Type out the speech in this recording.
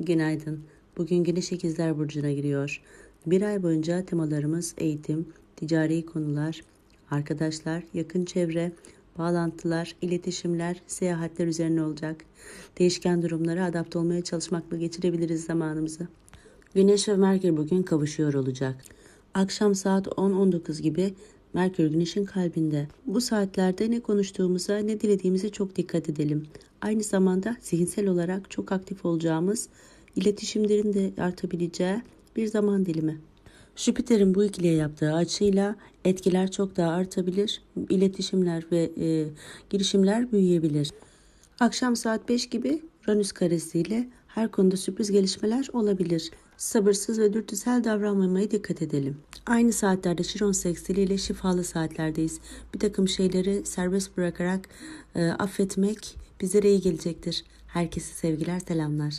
Günaydın. Bugün Güneş İkizler Burcu'na giriyor. Bir ay boyunca temalarımız eğitim, ticari konular, arkadaşlar, yakın çevre, bağlantılar, iletişimler, seyahatler üzerine olacak. Değişken durumlara adapte olmaya çalışmakla geçirebiliriz zamanımızı. Güneş ve Merkür bugün kavuşuyor olacak. Akşam saat 10-19 gibi Merkür Güneş'in kalbinde. Bu saatlerde ne konuştuğumuza ne dilediğimize çok dikkat edelim. Aynı zamanda zihinsel olarak çok aktif olacağımız, iletişimlerin de artabileceği bir zaman dilimi. Jüpiter'in bu ikiliye yaptığı açıyla etkiler çok daha artabilir, iletişimler ve e, girişimler büyüyebilir. Akşam saat 5 gibi Uranüs karesiyle her konuda sürpriz gelişmeler olabilir. Sabırsız ve dürtüsel davranmamaya dikkat edelim. Aynı saatlerde Şiron seksiliyle şifalı saatlerdeyiz. Bir takım şeyleri serbest bırakarak e, affetmek bizlere iyi gelecektir. Herkese sevgiler, selamlar.